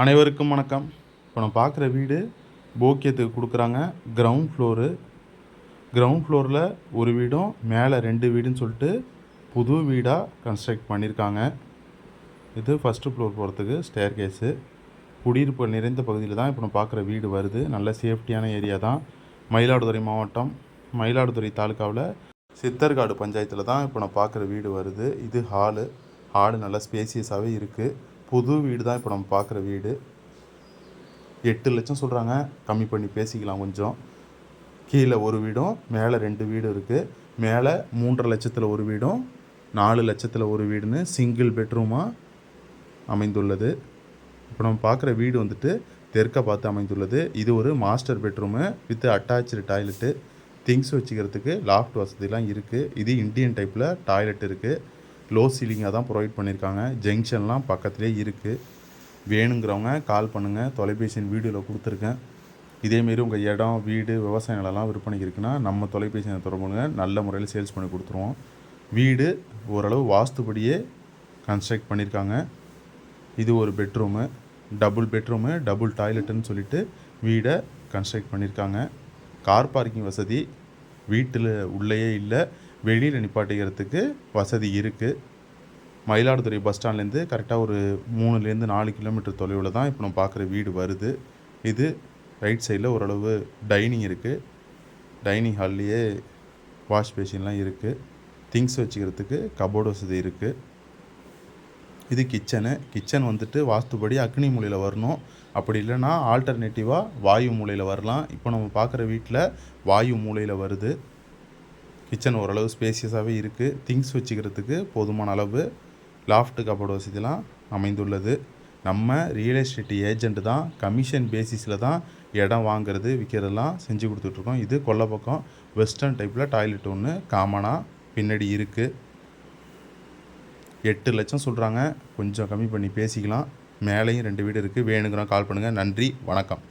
அனைவருக்கும் வணக்கம். இப்போ நம்ம பார்க்குற வீடு போக்கியத்துக்கு கொடுக்குறாங்க. கிரவுண்ட் ஃப்ளோரு கிரவுண்ட் ஃப்ளோரில் ஒரு வீடும் மேலே ரெண்டு வீடுன்னு சொல்லிட்டு புது வீடாக கன்ஸ்ட்ரக்ட் பண்ணியிருக்காங்க. இது ஃபஸ்ட்டு ஃப்ளோர் போகிறதுக்கு ஸ்டேர் கேஸு குடியிருப்பு நிறைந்த பகுதியில் தான் இப்போ நம்ம பார்க்குற வீடு வருது. நல்ல சேஃப்டியான ஏரியா தான். மயிலாடுதுறை மாவட்டம் மயிலாடுதுறை தாலுக்காவில் சித்தர்காடு பஞ்சாயத்தில் தான் இப்போ நான் பார்க்குற வீடு வருது. இது ஹாலு ஹாலு நல்லா ஸ்பேசியஸாகவே இருக்குது புது வீடு தான் இப்போ நம்ம பார்க்குற வீடு. எட்டு லட்சம் சொல்கிறாங்க கம்மி பண்ணி பேசிக்கலாம் கொஞ்சம். கீழே ஒரு வீடும் மேலே ரெண்டு வீடும் இருக்குது மேலே மூன்றரை லட்சத்தில் ஒரு வீடும் நாலு லட்சத்தில் ஒரு வீடுன்னு சிங்கிள் பெட்ரூமாக அமைந்துள்ளது. இப்போ நம்ம பார்க்குற வீடு வந்துட்டு தெற்கை பார்த்து அமைந்துள்ளது. இது ஒரு master bedroom with attach toilet things வச்சுக்கிறதுக்கு லாஃப்ட் வசதிலாம் இருக்குது இது இந்தியன் டைப்பில் டாய்லெட் இருக்குது லோ சீலிங்காக தான் ப்ரொவைட் பண்ணியிருக்காங்க ஜங்ஷன்லாம் பக்கத்துலேயே இருக்குது வேணுங்கிறவங்க கால் பண்ணுங்கள் தொலைபேசி வீடியோவில் கொடுத்துருக்கேன். இதேமாரி உங்கள் இடம் வீடு விவசாய நிலம்லாம் விற்பனைக்கு இருக்குன்னா நம்ம தொலைபேசியை தொடர்புங்க நல்ல முறையில் சேல்ஸ் பண்ணி கொடுத்துருவோம். வீடு ஓரளவு வாஸ்துபடியே கன்ஸ்ட்ரக்ட் பண்ணியிருக்காங்க இது ஒரு பெட்ரூமு டபுள் பெட்ரூமு டபுள் டாய்லெட்டுன்னு சொல்லிட்டு வீடை கன்ஸ்ட்ரக்ட் பண்ணியிருக்காங்க கார் பார்க்கிங் வசதி வீட்டில் உள்ளேயே இல்லை. வெளியில் நிப்பாட்டிக்கிறதுக்கு வசதி இருக்குது மயிலாடுதுறை பஸ் ஸ்டாண்ட்லேருந்து கரெக்டாக ஒரு மூணுலேருந்து நாலு கிலோமீட்டர் தொலைவில் தான் இப்போ நம்ம பார்க்குற வீடு வருது. இது ரைட் சைடில் ஓரளவு டைனிங் இருக்குது டைனிங் ஹால்லையே வாஷ் பேஷன்லாம் இருக்குது திங்ஸ் வச்சுக்கிறதுக்கு கபோர்டு வசதி இருக்குது இது கிச்சனு கிச்சன் வந்துட்டு வாஸ்துபடி அக்னி மூலையில் வரணும். அப்படி இல்லைன்னா ஆல்டர்னேட்டிவாக வாயு மூலையில் வரலாம். இப்போ நம்ம பார்க்குற வீட்டில் வாயு மூலையில் வருது. கிச்சன் ஓரளவு ஸ்பேசியஸாகவே இருக்குது திங்ஸ் வச்சுக்கிறதுக்கு போதுமான அளவு லாஃப்ட் கபோர்டு வசதிலாம் அமைந்துள்ளது. நம்ம ரியல் எஸ்டேட் ஏஜென்ட் தான் கமிஷன் பேசிஸில் தான் இடம் வாங்குறது விற்கிறதெல்லாம் செஞ்சு கொடுத்துட்ருக்கோம். இது கொல்லை பக்கம் வெஸ்டர்ன் டைப்பில் டாய்லெட் ஒன்று காமனாக பின்னாடி இருக்குது எட்டு லட்சம் சொல்கிறாங்க கொஞ்சம் கம்மி பண்ணி பேசிக்கலாம். மேலேயும் ரெண்டு வீடு இருக்குது வேணுங்கிறோம் கால் பண்ணுங்கள் நன்றி. வணக்கம்.